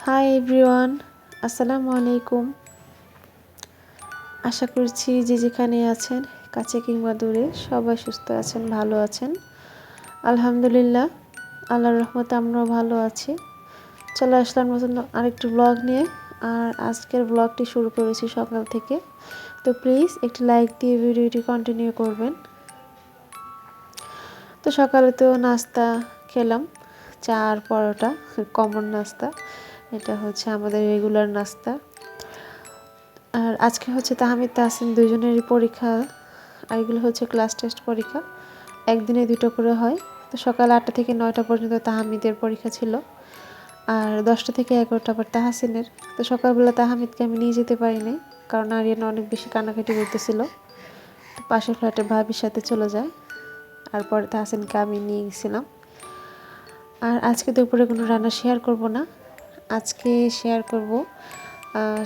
Hi everyone আসসালামু আলাইকুম। আশা করছি যে যেখানে আছেন, কাছে কিংবা দূরে, সবাই সুস্থ আছেন, ভালো আছেন। আলহামদুলিল্লাহ, আল্লাহর রহমতে আমরাও ভালো আছি। চলে আসলাম নতুন আরেকটি ব্লগ নিয়ে, আর আজকের ব্লগটি শুরু করেছি সকাল থেকে। তো প্লিজ একটি লাইক দিয়ে ভিডিওটি কন্টিনিউ করবেন। তো সকালে তো নাস্তা খেলাম, চা আর পরোটা, কমন নাস্তা। এটা হচ্ছে আমাদের রেগুলার নাস্তা। আর আজকে হচ্ছে তাহমিদ, তাহসিন দুজনেরই পরীক্ষা, আর এগুলো হচ্ছে ক্লাস টেস্ট পরীক্ষা। একদিনে দুটো করে হয়। তো সকাল আটটা থেকে নয়টা পর্যন্ত তাহামিদের পরীক্ষা ছিল। আর দশটা থেকে এগারোটা আবার তাহাসিনের। তো সকালবেলা তাহামিদকে আমি নিয়ে যেতে পারিনি কারণ আরিয়ান অনেক বেশি কান্নাকাটি করতেছিল। তো পাশের ফ্ল্যাটে ভাবির সাথে চলে যায়। আর পরে তাহসিনকে আমি নিয়ে গেছিলাম। আর আজকে দুপুরে কোনো রান্না শেয়ার করব না। আজকে শেয়ার করব।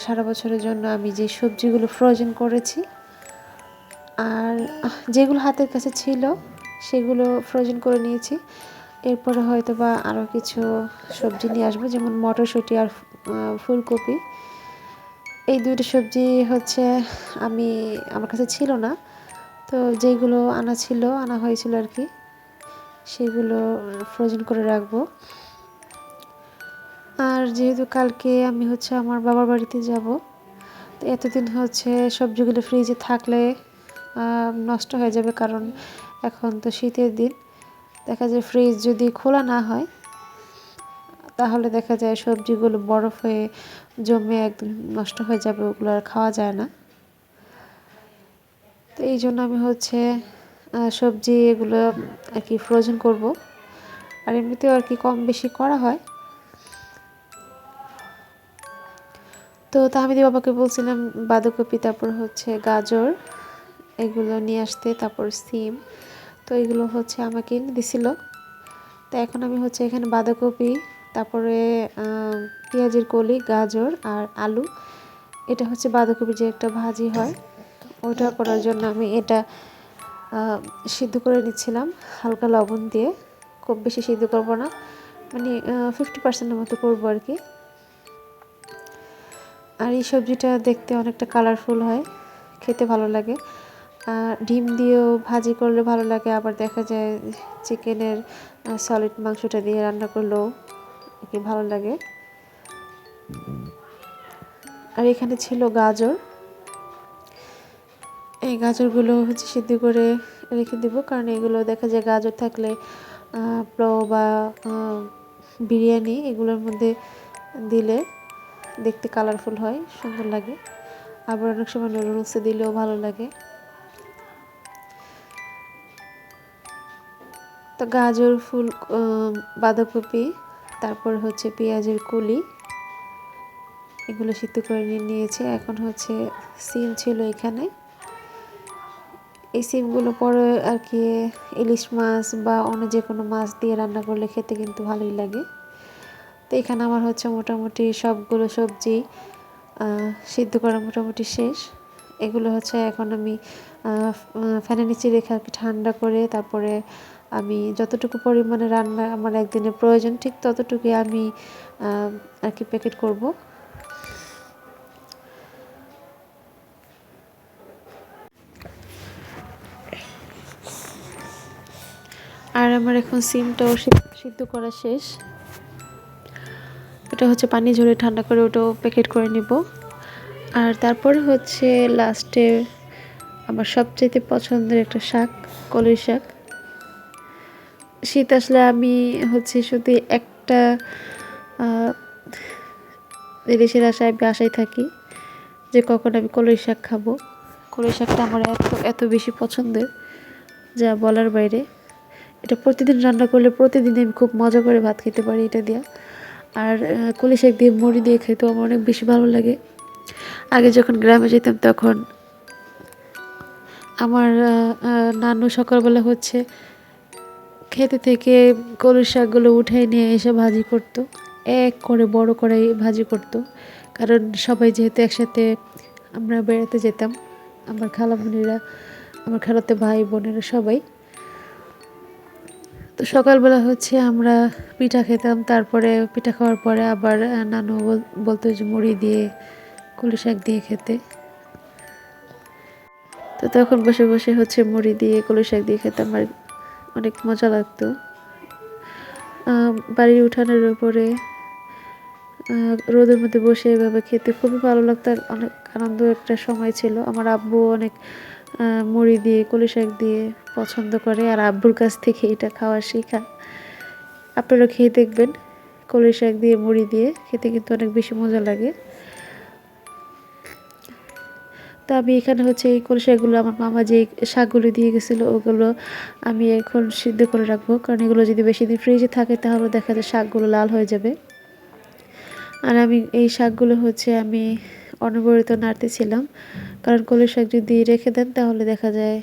সারা বছরের জন্য আমি যে সবজিগুলো ফ্রোজেন করেছি, আর যেগুলো হাতের কাছে ছিল, সেগুলো ফ্রোজেন করে নিয়েছি। এরপরে হয়তো বা আরও কিছু সবজি নিয়ে আসব, যেমন মটরশুঁটি আর ফুলকপি। এই দুইটা সবজি হচ্ছে আমি, আমার কাছে ছিল না। তো যেগুলো আনা ছিল, আনা হয়েছিল আর কি, সেগুলো ফ্রোজেন করে রাখব। আর যেহেতু কালকে আমি হচ্ছে আমার বাবার বাড়িতে যাব, তো এতদিন হচ্ছে সবজিগুলো ফ্রিজে থাকলে নষ্ট হয়ে যাবে কারণ এখন তো শীতের দিন। দেখা যায় ফ্রিজ যদি খোলা না হয়, তাহলে দেখা যায় সবজিগুলো বরফ হয়ে জমে একদম নষ্ট হয়ে যাবে, ওগুলো আর খাওয়া যায় না। তো এই জন্য আমি হচ্ছে সবজি এগুলো আর কি ফ্রোজেন করব। আর এমনিতেও আর কি কম বেশি করা হয় তো তাহমিদি বাবাকে বলছিলাম, বাঁধাকপি, তারপর হচ্ছে গাজর, এগুলো নিয়ে আসতে, তারপর সিম। তো এগুলো হচ্ছে আমাকে এনে দিছিল। তো এখন আমি হচ্ছে এখানে বাঁধাকপি, তারপরে পেঁয়াজের কলি, গাজর আর আলু। এটা হচ্ছে বাঁধাকপি যে একটা ভাজি হয়, ওটা করার জন্য আমি এটা সিদ্ধ করে নিচ্ছিলাম হালকা লবণ দিয়ে। খুব বেশি সিদ্ধ করব না মানে ফিফটি পার্সেন্টের মতো করব আর কি। আর এই সবজিটা দেখতে অনেকটা কালারফুল হয়, খেতে ভালো লাগে। আর ডিম দিয়েও ভাজি করলে ভালো লাগে, আবার দেখা যায় চিকেনের সলিড মাংসটা দিয়ে রান্না করলেও কি ভালো লাগে। আর এখানে ছিল গাজর। এই গাজরগুলো হচ্ছে সিদ্ধ করে রেখে দেব, কারণ এগুলো দেখা যায় গাজর থাকলে প্লো বা বিরিয়ানি এগুলোর মধ্যে দিলে দেখতে কালারফুল হয়, সুন্দর লাগে। আবার অনেক সময় নুডলসে দিলেও ভালো লাগে। তো গাজর, ফুল বাঁধাকপি, তারপর হচ্ছে পেঁয়াজের কুলি। এগুলো সিদ্ধ করে নিয়ে নিয়েছে। এখন হচ্ছে সিম ছিল এখানে। এই সিমগুলো পরে আর কি ইলিশ মাছ বা অন্য যে কোনো মাছ দিয়ে রান্না করলে খেতে কিন্তু ভালোই লাগে। তো এখানে আমার হচ্ছে মোটামুটি সবগুলো সবজি সিদ্ধ করা মোটামুটি শেষ। এগুলো হচ্ছে এখন আমি ফ্যানের নিচে রেখে আর কি ঠান্ডা করে তারপরে আমি যতটুকু পরিমাণে রান্না আমার একদিনের প্রয়োজন, ঠিক ততটুকুই আমি আর কি প্যাকেট করব। আর আমার এখন সিমটাও সিদ্ধ করা শেষ। এটা হচ্ছে পানি ঝরে ঠান্ডা করে ওটাও প্যাকেট করে নিব। আর তারপরে হচ্ছে লাস্টে আমার সবচেয়ে পছন্দের একটা শাক কলির শাক। শীত আসলে আমি হচ্ছে শুধু একটা দেশের আশায় আশায় থাকি যে কখন আমি কলই শাক খাব। কলই শাকটা আমার এত এত বেশি পছন্দের, যা বলার বাইরে। এটা প্রতিদিন রান্না করলে প্রতিদিন আমি খুব মজা করে ভাত খেতে পারি এটা দিয়ে। আর কলি শাক দিয়ে মুড়ি দিয়ে খেতেও আমার অনেক বেশি ভালো লাগে। আগে যখন গ্রামে যেতাম তখন আমার নানু সকালবেলা হচ্ছে খেতে থেকে কলুর শাকগুলো উঠে নিয়ে এসে ভাজি করতো। এক করে, বড় করে ভাজি করতো। কারণ সবাই যেহেতু একসাথে আমরা বেড়াতে যেতাম, আমার খালামণিরা আমার খালাতে ভাই বোনেরা সবাই তো সকালবেলা হচ্ছে আমরা পিঠা খেতাম, তারপরে পিঠা খাওয়ার পরে আবার নানু বলতো যে মুড়ি দিয়ে কলি শাক দিয়ে খেতে। তো তখন বসে বসে হচ্ছে মুড়ি দিয়ে কলি শাক দিয়ে খেতাম আর অনেক মজা লাগতো। বাড়ির উঠানের উপরে রোদের মধ্যে বসে এভাবে খেতে খুবই ভালো লাগতো অনেক আনন্দ একটা সময় ছিল। আমার আব্বু অনেক মুড়ি দিয়ে, কলি শাক দিয়ে পছন্দ করে আর আব্বুর কাছ থেকে এটা খাওয়া শেখা। আপনারা খেয়ে দেখবেন কলি শাক দিয়ে, মুড়ি দিয়ে, খেতে কিন্তু অনেক বেশি মজা লাগে। তো আমি এখানে হচ্ছে এই কলি শাকগুলো আমার মামা যে শাকগুলো দিয়ে গেছিল, ওগুলো আমি এখন সিদ্ধ করে রাখব। কারণ এগুলো যদি বেশি দিন ফ্রিজে থাকে, তাহলে দেখা যায় শাকগুলো লাল হয়ে যাবে। আর আমি এই শাকগুলো হচ্ছে আমি অনবরত নাড়তেছিলাম কারণ কলি শাক যদি রেখে দেন, তাহলে দেখা যায়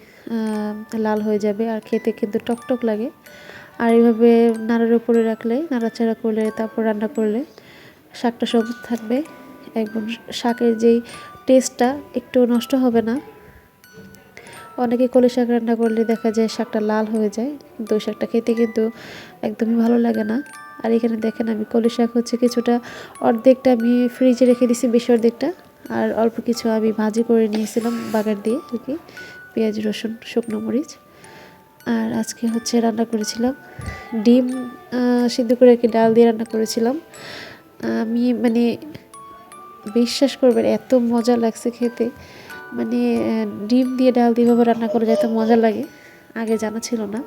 লাল হয়ে যাবে আর খেতে কিন্তু টকটক লাগে। আর এইভাবে নাড়ার উপরে রাখলে, নাড়াচাড়া করলে, তারপর রান্না করলে শাকটা সবুজ থাকবে। একদম শাকের যেই টেস্টটা একটু নষ্ট হবে না। অনেকে কলি শাক রান্না করলে দেখা যায় শাকটা লাল হয়ে যায় ওই শাকটা খেতে কিন্তু একদমই ভালো লাগে না। আর এখানে দেখেন আমি কলি শাক হচ্ছে কিছুটা অর্ধেকটা আমি ফ্রিজে রেখে দিছি, বেশি অর্ধেকটা। আর অল্প কিছু আমি ভাজি করে নিয়েছিলাম বাগার দিয়ে আর কি, পেঁয়াজ, রসুন, শুকনো মরিচ। আর আজকে হচ্ছে রান্না করেছিলাম ডিম সিদ্ধ করে কি ডাল দিয়ে রান্না করেছিলাম। আমি মানে বিশ্বাস করবেন এত মজা লাগছে খেতে। মানে ডিম দিয়ে ডাল দিয়ে ভাবে রান্না করে এত মজা লাগে, আগে জানা ছিল না।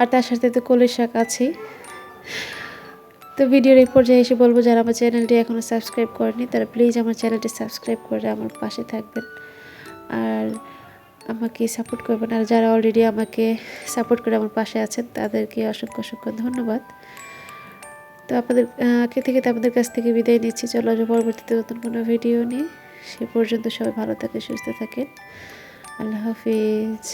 আর তার সাথে তো কলের শাক আছেই। তো ভিডিওর এই পর্যায়ে এসে বলব, যারা আমার চ্যানেলটি এখনও সাবস্ক্রাইব করেনি তারা প্লিজ আমার চ্যানেলটি সাবস্ক্রাইব করে আমার পাশে থাকবেন। আর আমাকে সাপোর্ট করবেন। আর যারা অলরেডি আমাকে সাপোর্ট করে আমার পাশে আছেন, তাদেরকে অসংখ্য অসংখ্য ধন্যবাদ। তো আপনাদের খেতে খেতে আপনাদের কাছ থেকে বিদায় নিচ্ছি। চলো আসব পরবর্তীতে নতুন কোনো ভিডিও নিয়ে সে পর্যন্ত সবাই ভালো থাকে সুস্থ থাকেন। আল্লাহ হাফিজ।